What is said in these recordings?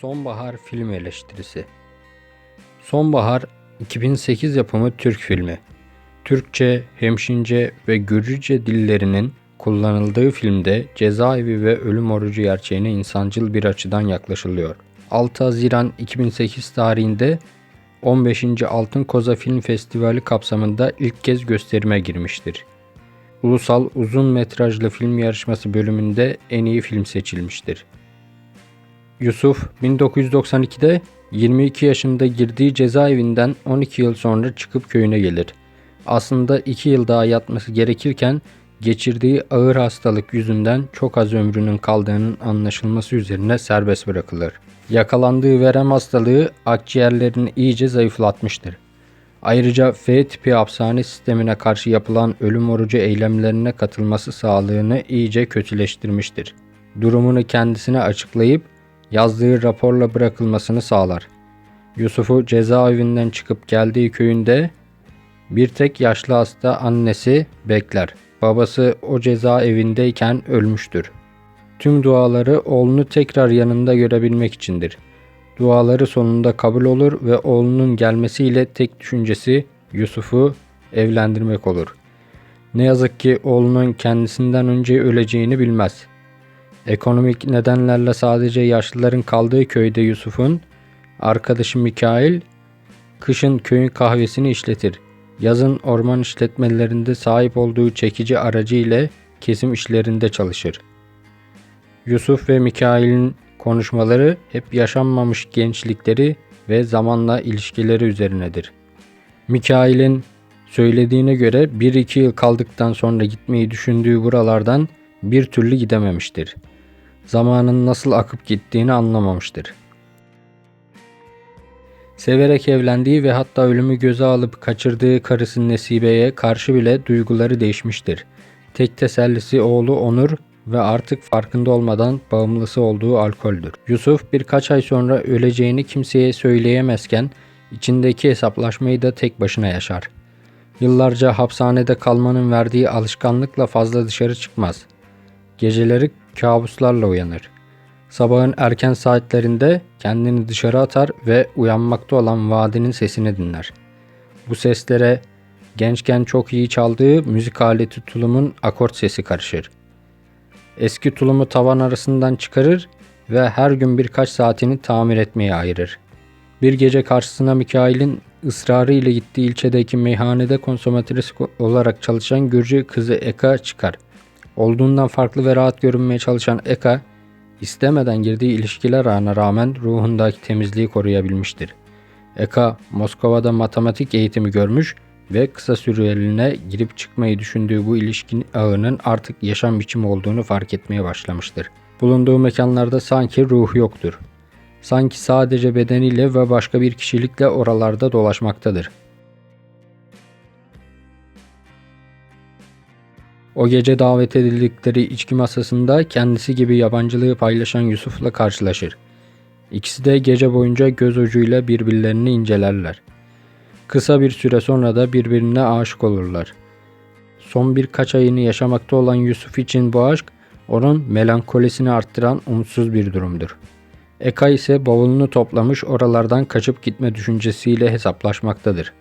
Sonbahar film eleştirisi. Sonbahar 2008 yapımı Türk filmi. Türkçe, Hemşince ve Gürcüce dillerinin kullanıldığı filmde cezaevi ve ölüm orucu gerçeğine insancıl bir açıdan yaklaşılıyor. 6 Haziran 2008 tarihinde 15. Altın Koza Film Festivali kapsamında ilk kez gösterime girmiştir. Ulusal Uzun Metrajlı Film Yarışması bölümünde en iyi film seçilmiştir. Yusuf 1992'de 22 yaşında girdiği cezaevinden 12 yıl sonra çıkıp köyüne gelir. Aslında 2 yıl daha yatması gerekirken geçirdiği ağır hastalık yüzünden çok az ömrünün kaldığının anlaşılması üzerine serbest bırakılır. Yakalandığı verem hastalığı akciğerlerini iyice zayıflatmıştır. Ayrıca F tipi hapishane sistemine karşı yapılan ölüm orucu eylemlerine katılması sağlığını iyice kötüleştirmiştir. Durumunu kendisine açıklayıp yazdığı raporla bırakılmasını sağlar. Yusuf'u cezaevinden çıkıp geldiği köyünde bir tek yaşlı hasta annesi bekler. Babası o cezaevindeyken ölmüştür. Tüm duaları oğlunu tekrar yanında görebilmek içindir. Duaları sonunda kabul olur ve oğlunun gelmesiyle tek düşüncesi Yusuf'u evlendirmek olur. Ne yazık ki oğlunun kendisinden önce öleceğini bilmez. Ekonomik nedenlerle sadece yaşlıların kaldığı köyde Yusuf'un arkadaşı Mikail kışın köyün kahvesini işletir. Yazın orman işletmelerinde sahip olduğu çekici aracı ile kesim işlerinde çalışır. Yusuf ve Mikail'in konuşmaları hep yaşanmamış gençlikleri ve zamanla ilişkileri üzerinedir. Mikail'in söylediğine göre 1-2 yıl kaldıktan sonra gitmeyi düşündüğü buralardan bir türlü gidememiştir. Zamanın nasıl akıp gittiğini anlamamıştır. Severek evlendiği ve hatta ölümü göze alıp kaçırdığı karısı Nesibe'ye karşı bile duyguları değişmiştir. Tek tesellisi oğlu Onur ve artık farkında olmadan bağımlısı olduğu alkoldür. Yusuf birkaç ay sonra öleceğini kimseye söyleyemezken içindeki hesaplaşmayı da tek başına yaşar. Yıllarca hapishanede kalmanın verdiği alışkanlıkla fazla dışarı çıkmaz. Geceleri kabuslarla uyanır. Sabahın erken saatlerinde kendini dışarı atar ve uyanmakta olan vadinin sesini dinler. Bu seslere gençken çok iyi çaldığı müzik aleti tulumun akort sesi karışır. Eski tulumu tavan arasından çıkarır ve her gün birkaç saatini tamir etmeye ayırır. Bir gece karşısına Mikail'in ısrarı ile gittiği ilçedeki meyhanede konsomatrisi olarak çalışan Gürcü kızı Eka çıkar. Olduğundan farklı ve rahat görünmeye çalışan Eka, istemeden girdiği ilişkiler ana rağmen ruhundaki temizliği koruyabilmiştir. Eka, Moskova'da matematik eğitimi görmüş ve kısa süreliğine girip çıkmayı düşündüğü bu ilişkin ağının artık yaşam biçimi olduğunu fark etmeye başlamıştır. Bulunduğu mekanlarda sanki ruh yoktur. Sanki sadece bedeniyle ve başka bir kişilikle oralarda dolaşmaktadır. O gece davet edildikleri içki masasında kendisi gibi yabancılığı paylaşan Yusuf'la karşılaşır. İkisi de gece boyunca göz ucuyla birbirlerini incelerler. Kısa bir süre sonra da birbirine aşık olurlar. Son birkaç ayını yaşamakta olan Yusuf için bu aşk onun melankolisini arttıran umutsuz bir durumdur. Eka ise bavulunu toplamış oralardan kaçıp gitme düşüncesiyle hesaplaşmaktadır.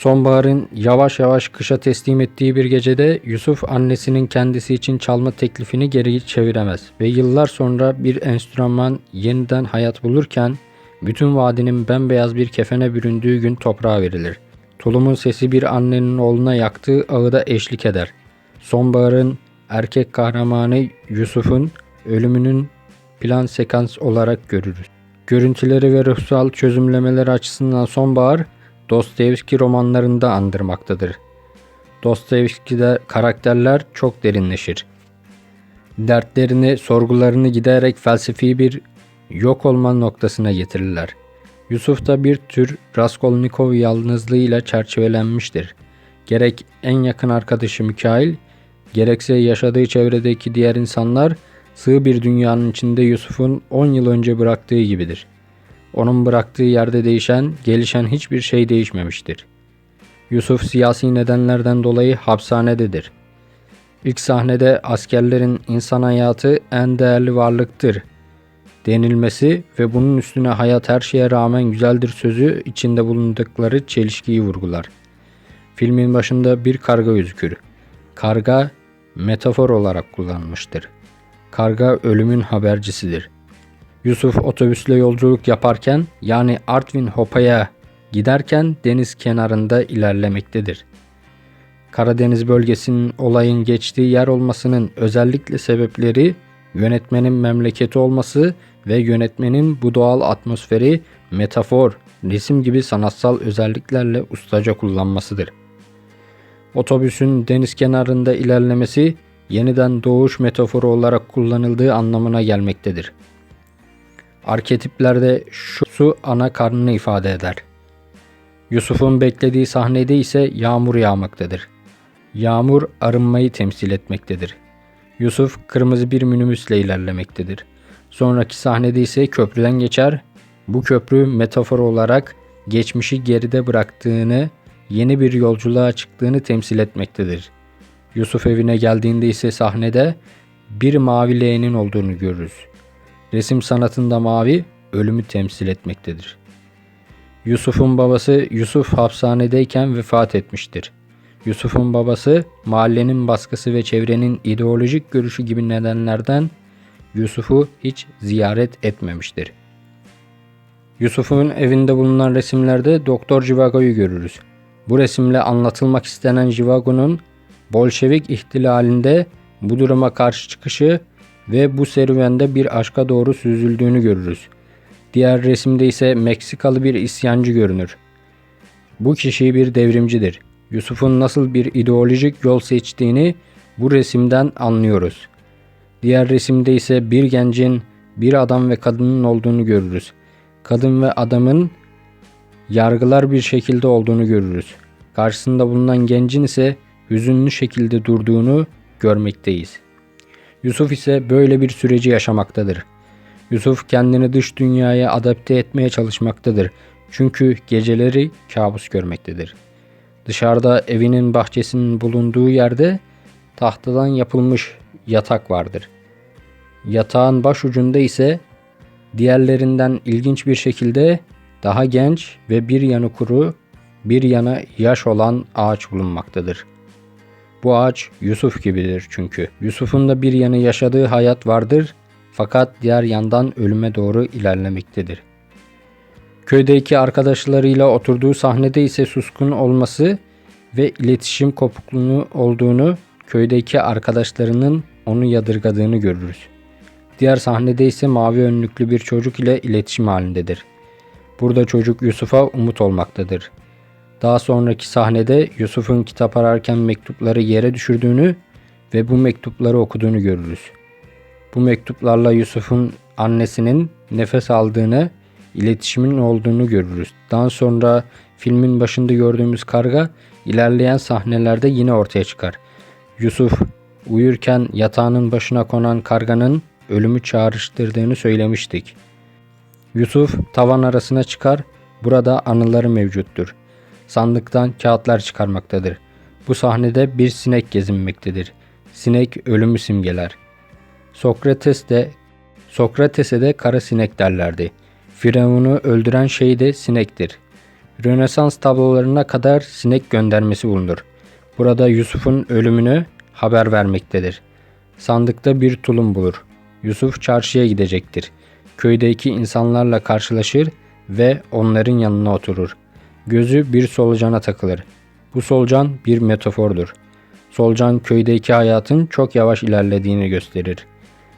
Sonbaharın yavaş yavaş kışa teslim ettiği bir gecede Yusuf annesinin kendisi için çalma teklifini geri çeviremez ve yıllar sonra bir enstrüman yeniden hayat bulurken bütün vadinin bembeyaz bir kefene büründüğü gün toprağa verilir. Tulumun sesi bir annenin oğluna yaktığı ağıda eşlik eder. Sonbaharın erkek kahramanı Yusuf'un ölümünün plan sekans olarak görürüz. Görüntüleri ve ruhsal çözümlemeleri açısından sonbahar Dostoyevski romanlarında andırmaktadır. Dostoyevski'de karakterler çok derinleşir. Dertlerini, sorgularını giderek felsefi bir yok olma noktasına getirirler. Yusuf da bir tür Raskolnikov yalnızlığıyla çerçevelenmiştir. Gerek en yakın arkadaşı Mikail, gerekse yaşadığı çevredeki diğer insanlar sığ bir dünyanın içinde Yusuf'un 10 yıl önce bıraktığı gibidir. Onun bıraktığı yerde değişen, gelişen hiçbir şey değişmemiştir. Yusuf siyasi nedenlerden dolayı hapishanededir. İlk sahnede askerlerin insan hayatı en değerli varlıktır denilmesi ve bunun üstüne hayat her şeye rağmen güzeldir sözü içinde bulundukları çelişkiyi vurgular. Filmin başında bir karga gözükür. Karga metafor olarak kullanılmıştır. Karga ölümün habercisidir. Yusuf otobüsle yolculuk yaparken yani Artvin Hopa'ya giderken deniz kenarında ilerlemektedir. Karadeniz bölgesinin olayın geçtiği yer olmasının özellikle sebepleri yönetmenin memleketi olması ve yönetmenin bu doğal atmosferi metafor, resim gibi sanatsal özelliklerle ustaca kullanmasıdır. Otobüsün deniz kenarında ilerlemesi yeniden doğuş metaforu olarak kullanıldığı anlamına gelmektedir. Arketiplerde şu su ana karnını ifade eder. Yusuf'un beklediği sahnede ise yağmur yağmaktadır. Yağmur arınmayı temsil etmektedir. Yusuf kırmızı bir minibüsle ilerlemektedir. Sonraki sahnede ise köprüden geçer. Bu köprü metafor olarak geçmişi geride bıraktığını, yeni bir yolculuğa çıktığını temsil etmektedir. Yusuf evine geldiğinde ise sahnede bir mavi leğenin olduğunu görürüz. Resim sanatında mavi ölümü temsil etmektedir. Yusuf'un babası Yusuf hapishanedeyken vefat etmiştir. Yusuf'un babası mahallenin baskısı ve çevrenin ideolojik görüşü gibi nedenlerden Yusuf'u hiç ziyaret etmemiştir. Yusuf'un evinde bulunan resimlerde Doktor Jivago'yu görürüz. Bu resimle anlatılmak istenen Jivago'nun Bolşevik ihtilalinde bu duruma karşı çıkışı ve bu serüvende bir aşka doğru süzüldüğünü görürüz. Diğer resimde ise Meksikalı bir isyancı görünür. Bu kişi bir devrimcidir. Yusuf'un nasıl bir ideolojik yol seçtiğini bu resimden anlıyoruz. Diğer resimde ise bir gencin bir adam ve kadının olduğunu görürüz. Kadın ve adamın yargılar bir şekilde olduğunu görürüz. Karşısında bulunan gencin ise hüzünlü şekilde durduğunu görmekteyiz. Yusuf ise böyle bir süreci yaşamaktadır. Yusuf kendini dış dünyaya adapte etmeye çalışmaktadır. Çünkü geceleri kabus görmektedir. Dışarıda evinin bahçesinin bulunduğu yerde tahtadan yapılmış yatak vardır. Yatağın baş ucunda ise diğerlerinden ilginç bir şekilde daha genç ve bir yanı kuru, bir yana yaş olan ağaç bulunmaktadır. Bu ağaç Yusuf gibidir çünkü. Yusuf'un da bir yanı yaşadığı hayat vardır fakat diğer yandan ölüme doğru ilerlemektedir. Köydeki arkadaşlarıyla oturduğu sahnede ise suskun olması ve iletişim kopukluğunu olduğunu, köydeki arkadaşlarının onu yadırgadığını görürüz. Diğer sahnede ise mavi önlüklü bir çocuk ile iletişim halindedir. Burada çocuk Yusuf'a umut olmaktadır. Daha sonraki sahnede Yusuf'un kitap ararken mektupları yere düşürdüğünü ve bu mektupları okuduğunu görürüz. Bu mektuplarla Yusuf'un annesinin nefes aldığını, iletişimin olduğunu görürüz. Daha sonra filmin başında gördüğümüz karga ilerleyen sahnelerde yine ortaya çıkar. Yusuf uyurken yatağının başına konan karganın ölümü çağrıştırdığını söylemiştik. Yusuf tavan arasına çıkar, burada anıları mevcuttur. Sandıktan kağıtlar çıkarmaktadır. Bu sahnede bir sinek gezinmektedir. Sinek ölümü simgeler. Sokrates de Sokrates'e de kara sinek derlerdi. Firavun'u öldüren şey de sinektir. Rönesans tablolarına kadar sinek göndermesi bulunur. Burada Yusuf'un ölümünü haber vermektedir. Sandıkta bir tulum bulur. Yusuf çarşıya gidecektir. Köydeki insanlarla karşılaşır ve onların yanına oturur. Gözü bir solucana takılır. Bu solucan bir metafordur. Solucan köydeki hayatın çok yavaş ilerlediğini gösterir.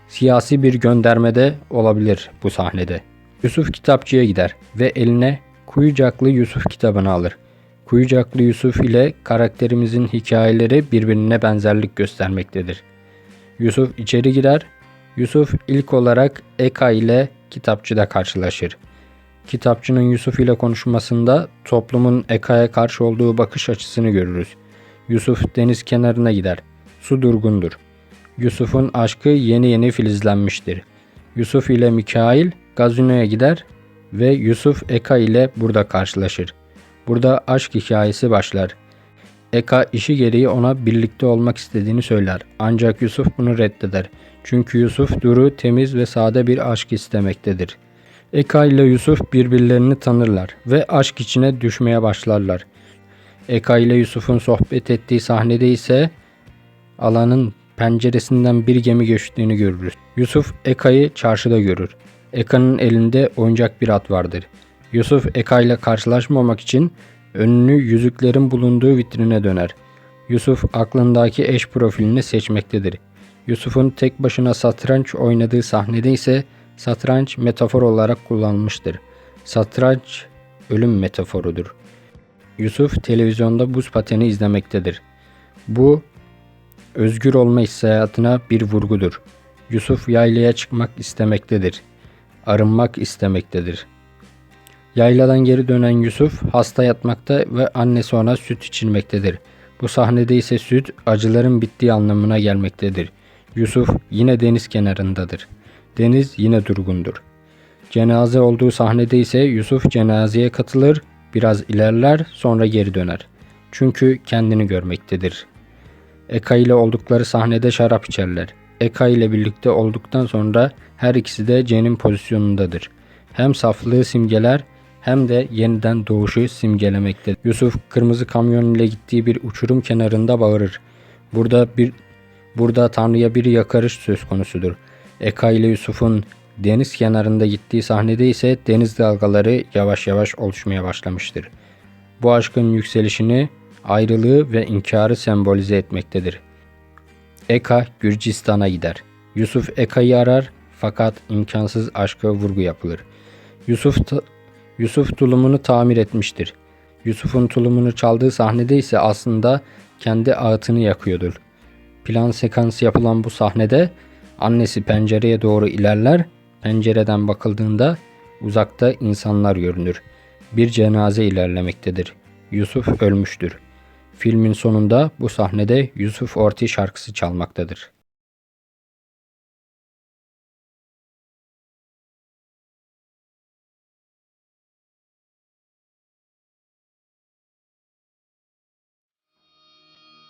Siyasi bir göndermede olabilir bu sahnede. Yusuf kitapçıya gider ve eline Kuyucaklı Yusuf kitabını alır. Kuyucaklı Yusuf ile karakterimizin hikayeleri birbirine benzerlik göstermektedir. Yusuf içeri girer. Yusuf ilk olarak Eka ile kitapçıda karşılaşır. Kitapçının Yusuf ile konuşmasında toplumun Eka'ya karşı olduğu bakış açısını görürüz. Yusuf deniz kenarına gider. Su durgundur. Yusuf'un aşkı yeni yeni filizlenmiştir. Yusuf ile Mikail gazinoya gider ve Yusuf Eka ile burada karşılaşır. Burada aşk hikayesi başlar. Eka işi gereği ona birlikte olmak istediğini söyler. Ancak Yusuf bunu reddeder. Çünkü Yusuf duru, temiz ve sade bir aşk istemektedir. Eka ile Yusuf birbirlerini tanırlar ve aşk içine düşmeye başlarlar. Eka ile Yusuf'un sohbet ettiği sahnede ise alanın penceresinden bir gemi geçtiğini görürüz. Yusuf Eka'yı çarşıda görür. Eka'nın elinde oyuncak bir at vardır. Yusuf Eka ile karşılaşmamak için önünü yüzüklerin bulunduğu vitrine döner. Yusuf aklındaki eş profilini seçmektedir. Yusuf'un tek başına satranç oynadığı sahnede ise satranç metafor olarak kullanılmıştır. Satranç ölüm metaforudur. Yusuf televizyonda buz pateni izlemektedir. Bu özgür olma hissiyatına bir vurgudur. Yusuf yaylaya çıkmak istemektedir. Arınmak istemektedir. Yayladan geri dönen Yusuf hasta yatmakta ve annesi ona süt içirmektedir. Bu sahnede ise süt acıların bittiği anlamına gelmektedir. Yusuf yine deniz kenarındadır. Deniz yine durgundur. Cenaze olduğu sahnede ise Yusuf cenazeye katılır, biraz ilerler, sonra geri döner. Çünkü kendini görmektedir. Eka ile oldukları sahnede şarap içerler. Eka ile birlikte olduktan sonra her ikisi de Cen'in pozisyonundadır. Hem saflığı simgeler hem de yeniden doğuşu simgelemektedir. Yusuf kırmızı kamyon ile gittiği bir uçurum kenarında bağırır. Burada bir burada Tanrı'ya bir yakarış söz konusudur. Eka ile Yusuf'un deniz kenarında gittiği sahnede ise deniz dalgaları yavaş yavaş oluşmaya başlamıştır. Bu aşkın yükselişini ayrılığı ve inkarı sembolize etmektedir. Eka Gürcistan'a gider. Yusuf Eka'yı arar fakat imkansız aşka vurgu yapılır. Yusuf Yusuf tulumunu tamir etmiştir. Yusuf'un tulumunu çaldığı sahnede ise aslında kendi ağıtını yakıyordur. Plan sekans yapılan bu sahnede annesi pencereye doğru ilerler. Pencereden bakıldığında uzakta insanlar görünür. Bir cenaze ilerlemektedir. Yusuf ölmüştür. Filmin sonunda bu sahnede Yusuf Orti şarkısı çalmaktadır.